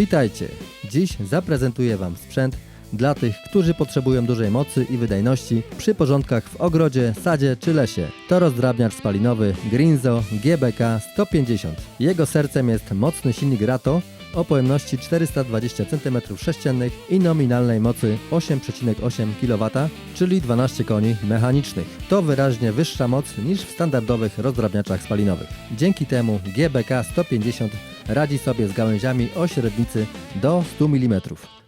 Witajcie! Dziś zaprezentuję Wam sprzęt dla tych, którzy potrzebują dużej mocy i wydajności przy porządkach w ogrodzie, sadzie czy lesie. To rozdrabniacz spalinowy Grinzo GBK 150. Jego sercem jest mocny silnik Rato o pojemności 420 cm3 i nominalnej mocy 8,8 kW, czyli 12 koni mechanicznych. To wyraźnie wyższa moc niż w standardowych rozdrabniaczach spalinowych. Dzięki temu GBK 150 radzi sobie z gałęziami o średnicy do 100 mm.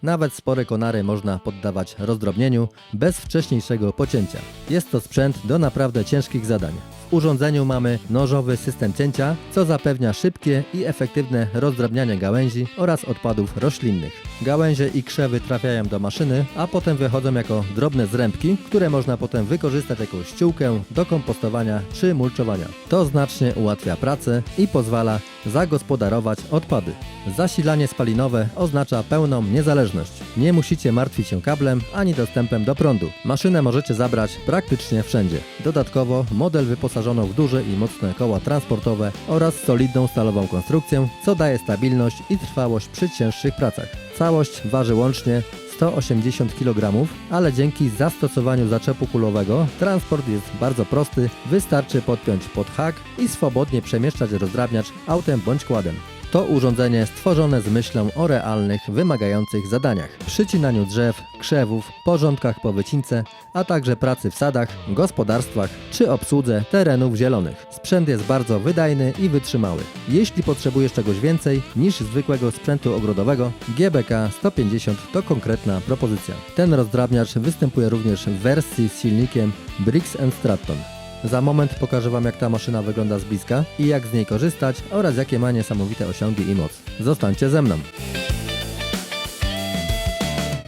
Nawet spore konary można poddawać rozdrobnieniu bez wcześniejszego pocięcia. Jest to sprzęt do naprawdę ciężkich zadań. Urządzeniu mamy nożowy system cięcia, co zapewnia szybkie i efektywne rozdrabnianie gałęzi oraz odpadów roślinnych. Gałęzie i krzewy trafiają do maszyny, a potem wychodzą jako drobne zrębki, które można potem wykorzystać jako ściółkę do kompostowania czy mulczowania. To znacznie ułatwia pracę i pozwala zagospodarować odpady. Zasilanie spalinowe oznacza pełną niezależność. Nie musicie martwić się kablem ani dostępem do prądu. Maszynę możecie zabrać praktycznie wszędzie. Dodatkowo model wyposażono w duże i mocne koła transportowe oraz solidną stalową konstrukcję, co daje stabilność i trwałość przy cięższych pracach. Całość waży łącznie 180 kg, ale dzięki zastosowaniu zaczepu kulowego transport jest bardzo prosty, wystarczy podpiąć pod hak i swobodnie przemieszczać rozdrabniacz autem bądź kładem. To urządzenie stworzone z myślą o realnych, wymagających zadaniach. Przycinaniu drzew, krzewów, porządkach po wycince, a także pracy w sadach, gospodarstwach czy obsłudze terenów zielonych. Sprzęt jest bardzo wydajny i wytrzymały. Jeśli potrzebujesz czegoś więcej niż zwykłego sprzętu ogrodowego, GBK 150 to konkretna propozycja. Ten rozdrabniacz występuje również w wersji z silnikiem Briggs Stratton. Za moment pokażę Wam jak ta maszyna wygląda z bliska i jak z niej korzystać oraz jakie ma niesamowite osiągi i moc. Zostańcie ze mną.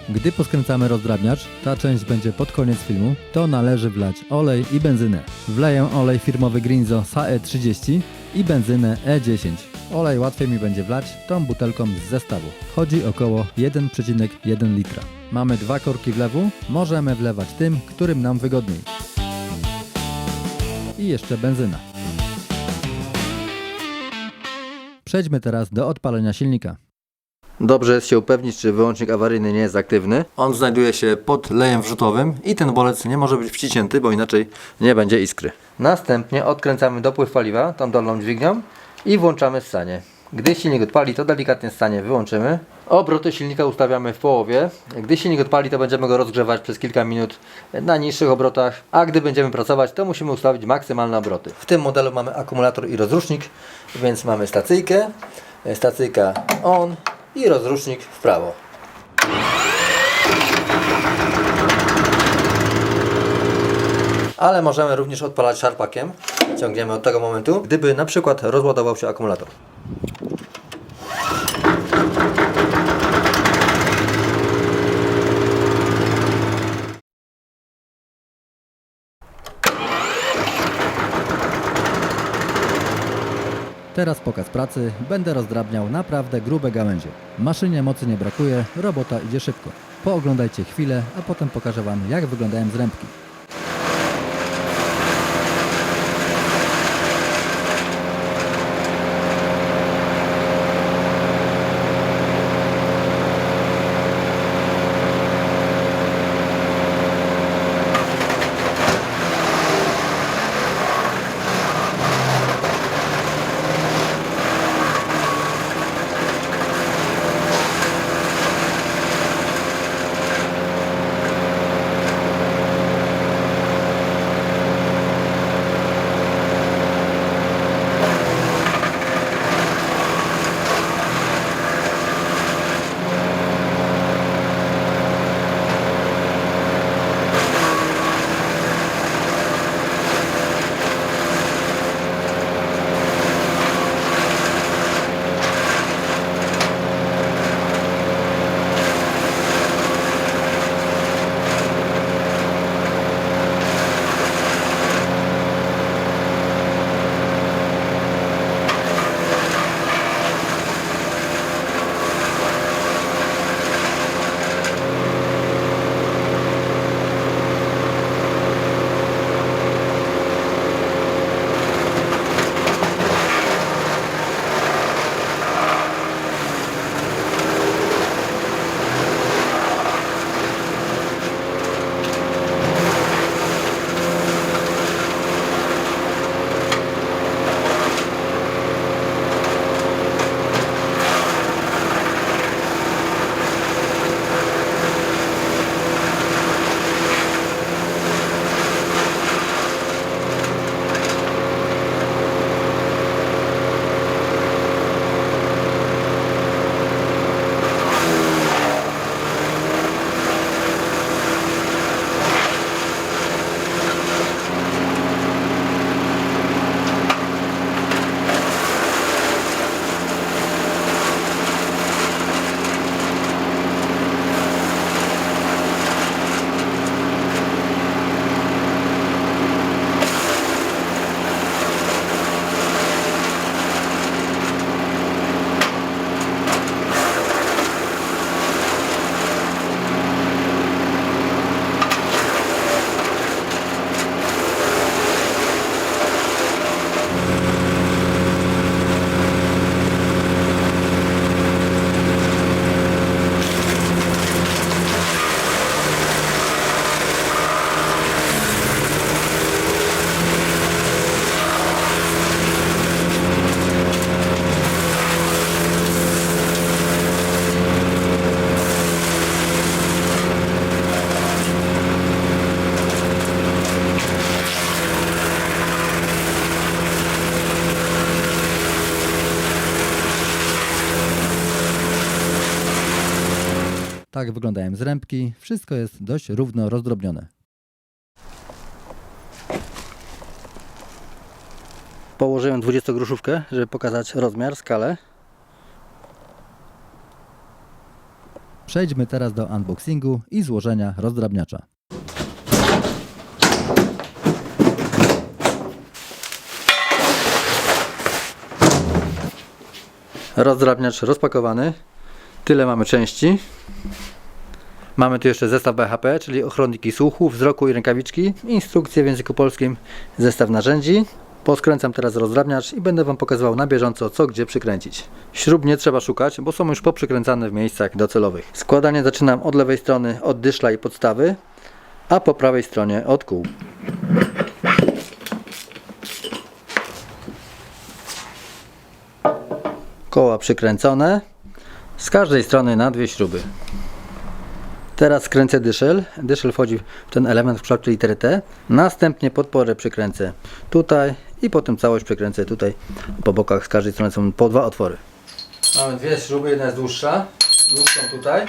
Gdy poskręcamy rozdrabniacz, ta część będzie pod koniec filmu, to należy wlać olej i benzynę. Wleję olej firmowy Grinzo SAE30 i benzynę E10. Olej łatwiej mi będzie wlać tą butelką z zestawu. Chodzi około 1,1 litra. Mamy dwa korki wlewu, możemy wlewać tym, którym nam wygodniej i jeszcze benzyna. Przejdźmy teraz do odpalenia silnika. Dobrze jest się upewnić, czy wyłącznik awaryjny nie jest aktywny. On znajduje się pod lejem wrzutowym i ten bolec nie może być wciśnięty, bo inaczej nie będzie iskry. Następnie odkręcamy dopływ paliwa, tą dolną dźwignią i włączamy ssanie. Gdy silnik odpali, to delikatnie ssanie wyłączymy. Obroty silnika ustawiamy w połowie. Gdy silnik odpali, to będziemy go rozgrzewać przez kilka minut na niższych obrotach, a gdy będziemy pracować, to musimy ustawić maksymalne obroty. W tym modelu mamy akumulator i rozrusznik, więc mamy stacyjkę, stacyjka on i rozrusznik w prawo. Ale możemy również odpalać szarpakiem. Ciągniemy od tego momentu, gdyby na przykład rozładował się akumulator. Teraz pokaz pracy. Będę rozdrabniał naprawdę grube gałęzie. Maszynie mocy nie brakuje, robota idzie szybko. Pooglądajcie chwilę, a potem pokażę Wam jak wyglądają zrębki. Tak wyglądają zrębki. Wszystko jest dość równo rozdrobnione. Położyłem 20 gruszówkę, żeby pokazać rozmiar, skalę. Przejdźmy teraz do unboxingu i złożenia rozdrabniacza. Rozdrabniacz rozpakowany. Tyle mamy części. Mamy tu jeszcze zestaw BHP, czyli ochronniki słuchu, wzroku i rękawiczki, instrukcje w języku polskim, zestaw narzędzi. Poskręcam teraz rozdrabniacz i będę Wam pokazywał na bieżąco, co gdzie przykręcić. Śrub nie trzeba szukać, bo są już poprzykręcane w miejscach docelowych. Składanie zaczynam od lewej strony, od dyszla i podstawy, a po prawej stronie od kół. Koła przykręcone, z każdej strony na dwie śruby. Teraz skręcę dyszel. Dyszel wchodzi w ten element w kształcie litery T. Następnie podporę przykręcę tutaj i potem całość przykręcę tutaj. Po bokach z każdej strony są po dwa otwory. Mamy dwie śruby, jedna jest dłuższa. Dłuższą tutaj.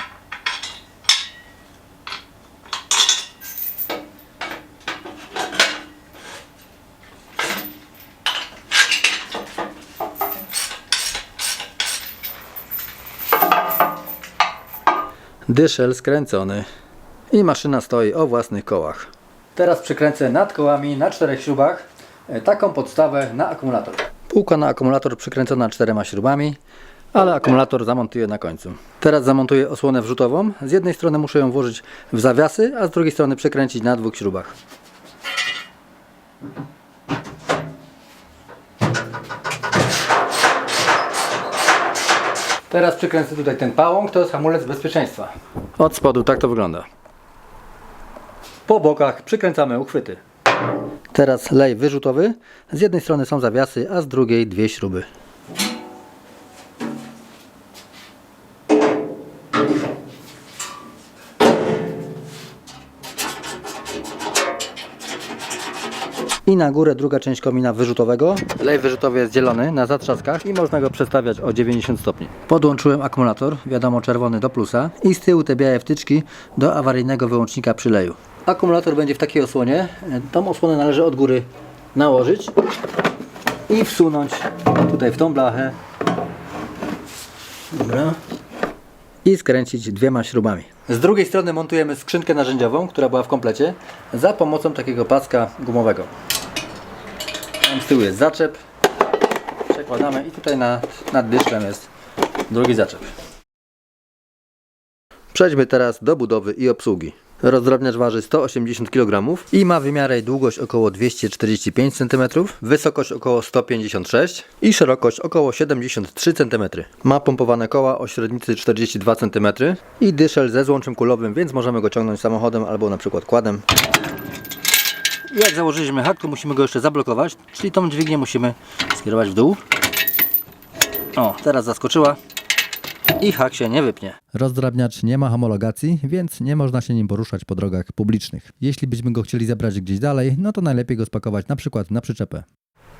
Dyszel skręcony i maszyna stoi o własnych kołach. Teraz przykręcę nad kołami na czterech śrubach e, taką podstawę na akumulator. Półka na akumulator przykręcona czterema śrubami, ale akumulator zamontuję na końcu. Teraz zamontuję osłonę wrzutową. Z jednej strony muszę ją włożyć w zawiasy, a z drugiej strony przekręcić na dwóch śrubach. Teraz przykręcę tutaj ten pałąk, to jest hamulec bezpieczeństwa. Od spodu tak to wygląda. Po bokach przykręcamy uchwyty. Teraz lej wyrzutowy. Z jednej strony są zawiasy, a z drugiej dwie śruby. I na górę druga część komina wyrzutowego. Lej wyrzutowy jest dzielony na zatrzaskach i można go przestawiać o 90 stopni. Podłączyłem akumulator, wiadomo czerwony do plusa i z tyłu te białe wtyczki do awaryjnego wyłącznika przyleju. Akumulator będzie w takiej osłonie. Tą osłonę należy od góry nałożyć i wsunąć tutaj w tą blachę. Dobra. I skręcić dwiema śrubami. Z drugiej strony montujemy skrzynkę narzędziową, która była w komplecie, za pomocą takiego paska gumowego. Tam z tyłu jest zaczep. Przekładamy i tutaj nad, nad dyszlem jest drugi zaczep. Przejdźmy teraz do budowy i obsługi. Rozdrabniacz waży 180 kg i ma wymiary długość około 245 cm, wysokość około 156 i szerokość około 73 cm. Ma pompowane koła o średnicy 42 cm i dyszel ze złączem kulowym, więc możemy go ciągnąć samochodem albo na przykład kładem. Jak założyliśmy hak, to musimy go jeszcze zablokować, czyli tą dźwignię musimy skierować w dół. O, teraz zaskoczyła i hak się nie wypnie. Rozdrabniacz nie ma homologacji, więc nie można się nim poruszać po drogach publicznych. Jeśli byśmy go chcieli zabrać gdzieś dalej, no to najlepiej go spakować na przykład na przyczepę.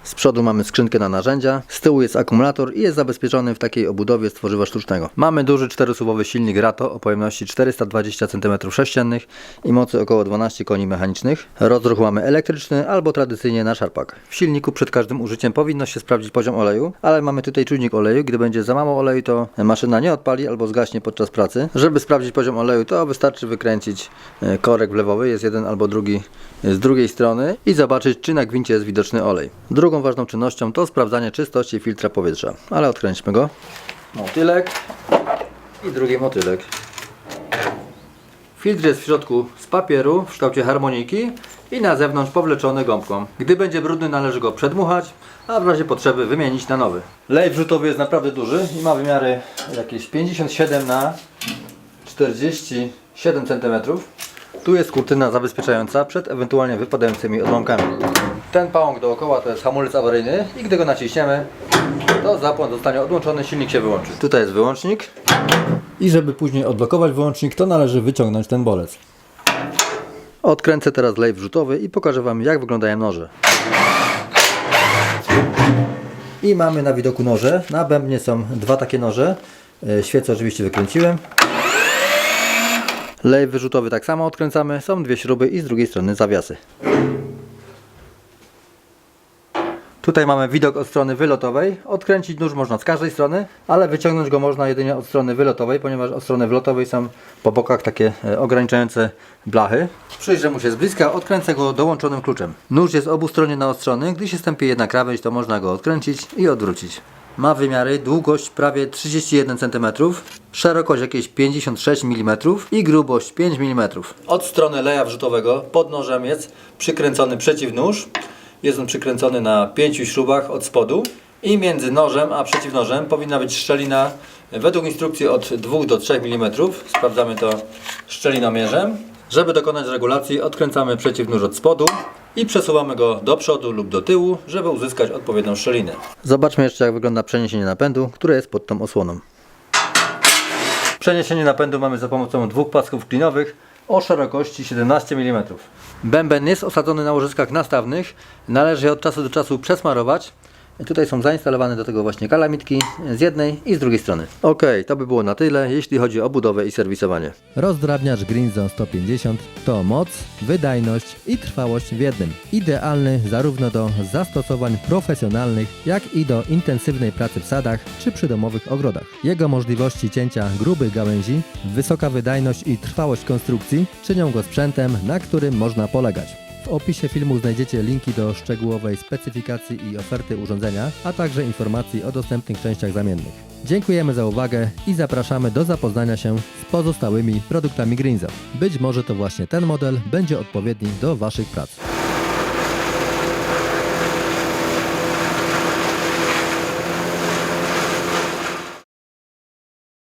Z przodu mamy skrzynkę na narzędzia, z tyłu jest akumulator i jest zabezpieczony w takiej obudowie z tworzywa sztucznego. Mamy duży czterosuwowy silnik Rato o pojemności 420 cm3 i mocy około 12 koni mechanicznych. Rozruch mamy elektryczny albo tradycyjnie na szarpak. W silniku przed każdym użyciem powinno się sprawdzić poziom oleju, ale mamy tutaj czujnik oleju. Gdy będzie za mało oleju, to maszyna nie odpali albo zgaśnie podczas pracy. Żeby sprawdzić poziom oleju, to wystarczy wykręcić e, korek wlewowy, jest jeden albo drugi z drugiej strony i zobaczyć, czy na gwincie jest widoczny olej. Drugą ważną czynnością to sprawdzanie czystości filtra powietrza, ale odkręćmy go. Motylek i drugi motylek. Filtr jest w środku z papieru w kształcie harmoniki i na zewnątrz powleczony gąbką. Gdy będzie brudny należy go przedmuchać, a w razie potrzeby wymienić na nowy. Lej wrzutowy jest naprawdę duży i ma wymiary jakieś 57 na 47 cm. Tu jest kurtyna zabezpieczająca przed ewentualnie wypadającymi odłamkami. Ten pałąk dookoła to jest hamulec awaryjny i gdy go naciśniemy, to zapłon zostanie odłączony, silnik się wyłączy. Tutaj jest wyłącznik i żeby później odblokować wyłącznik, to należy wyciągnąć ten bolec. Odkręcę teraz lej wrzutowy i pokażę Wam jak wyglądają noże. I mamy na widoku noże. Na bębnie są dwa takie noże. E, Świecę oczywiście wykręciłem. Lej wyrzutowy tak samo odkręcamy. Są dwie śruby i z drugiej strony zawiasy. Tutaj mamy widok od strony wylotowej. Odkręcić nóż można z każdej strony, ale wyciągnąć go można jedynie od strony wylotowej, ponieważ od strony wlotowej są po bokach takie e, ograniczające blachy. Przyjrzę mu się z bliska, odkręcę go dołączonym kluczem. Nóż jest obustronnie naostrzony, gdy się stępie jedna krawędź, to można go odkręcić i odwrócić. Ma wymiary długość prawie 31 cm, szerokość jakieś 56 mm i grubość 5 mm. Od strony leja wrzutowego pod nożem jest przykręcony przeciwnóż. Jest on przykręcony na pięciu śrubach od spodu i między nożem a przeciwnożem powinna być szczelina według instrukcji od 2 do 3 mm. Sprawdzamy to szczelinomierzem. Żeby dokonać regulacji odkręcamy przeciwnóż od spodu i przesuwamy go do przodu lub do tyłu, żeby uzyskać odpowiednią szczelinę. Zobaczmy jeszcze jak wygląda przeniesienie napędu, które jest pod tą osłoną. Przeniesienie napędu mamy za pomocą dwóch pasków klinowych o szerokości 17 mm. Bęben jest osadzony na łożyskach nastawnych. Należy je od czasu do czasu przesmarować. Tutaj są zainstalowane do tego właśnie kalamitki z jednej i z drugiej strony. Ok, to by było na tyle, jeśli chodzi o budowę i serwisowanie. Rozdrabniacz Greenzo 150 to moc, wydajność i trwałość w jednym. Idealny zarówno do zastosowań profesjonalnych, jak i do intensywnej pracy w sadach czy przy domowych ogrodach. Jego możliwości cięcia grubych gałęzi, wysoka wydajność i trwałość konstrukcji czynią go sprzętem, na którym można polegać. W opisie filmu znajdziecie linki do szczegółowej specyfikacji i oferty urządzenia, a także informacji o dostępnych częściach zamiennych. Dziękujemy za uwagę i zapraszamy do zapoznania się z pozostałymi produktami Greenzo. Być może to właśnie ten model będzie odpowiedni do Waszych prac.